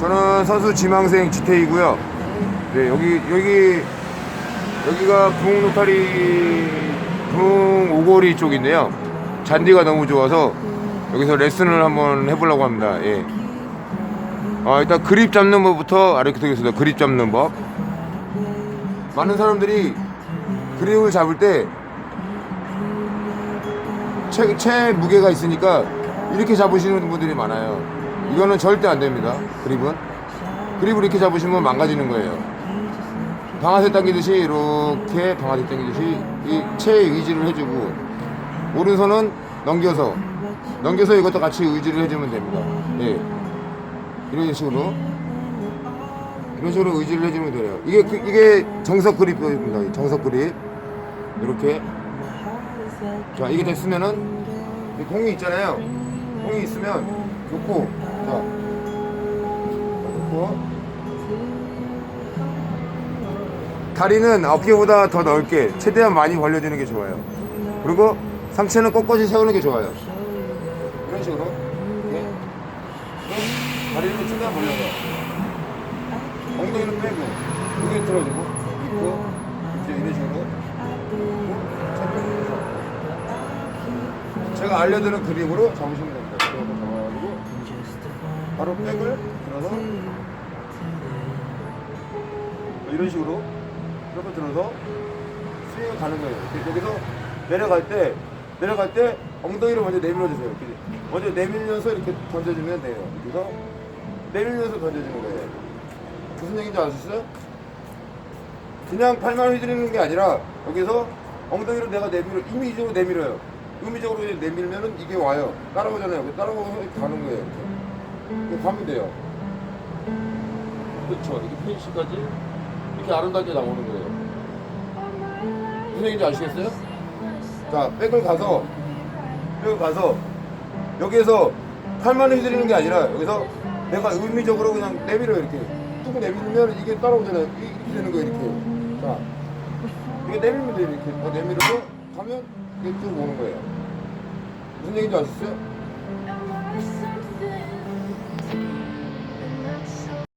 선수 지망생 지태이고요. 네, 여기 여기 여기가 붕 로타리 붕 오거리 쪽인데요. 잔디가 너무 좋아서 여기서 레슨을 한번 해보려고 합니다. 예. 아, 일단 그립 잡는 법부터 알려드리겠습니다. 그립 잡는 법. 많은 사람들이 그립을 잡을 때 채, 채 무게가 있으니까 이렇게 잡으시는 분들이 많아요. 이거는 절대 안 됩니다. 그립은. 그립을 이렇게 잡으시면 망가지는 거예요. 방아쇠 당기듯이 이렇게 방아쇠 당기듯이 이 체에 의지를 해주고 오른손은 넘겨서 넘겨서 이것도 같이 의지를 해주면 됩니다. 예. 이런 식으로 이런 식으로 의지를 해주면 돼요. 이게 그- 이게 정석 그립입니다. 정석 그립 이렇게 자 이게 됐으면은 이 공이 있잖아요. 공이 있으면 놓고 자 놓고 다리는 어깨보다 더 넓게 최대한 많이 벌려주는 게 좋아요. 그리고 상체는 꼿꼿이 세우는 게 좋아요. 이런 식으로 이렇게. 다리를 최대한 벌려서 엉덩이는 빼고 여기 들어주고 있고 이제 이런 식으로 제가 알려드리는 그립으로 잡으시면다. 이렇게 잡아가지고 바로 백을 들어서 이런 식으로 이렇게 들어서 스윙을 가는 거예요. 여기서 내려갈 때 내려갈 때 엉덩이를 먼저 내밀어 주세요. 이렇게 먼저 내밀면서 이렇게 던져주면 돼요. 그래서 내밀면서 던져주는 거예요. 무슨 얘기인지 아셨어요? 그냥 팔만 휘두르는 게 아니라 여기서 엉덩이로 내가 내밀어 임의적으로 내밀어요. 의미적으로 내밀면은 이게 와요. 따라오잖아요. 따라오면 이렇게 가는 거예요. 이렇게. 이렇게 가면 돼요. 그렇죠. 이렇게 피니시까지 이렇게 아름답게 나오는 거예요. 무슨 얘기인지 아시겠어요? 자, 백을 가서 백을 가서 여기에서 팔만 휘두르는 게 아니라 여기서 내가 의미적으로 그냥 내밀어요. 이렇게 뚝 내밀면 이게 따라오잖아요. 이- 이렇게 되는 거예요. 이렇게. 자, 이게 내밀면 돼요. 이렇게 다 내밀어서 가면 이게 쭉 오는 거예요. 무슨 얘기인지 아셨어요?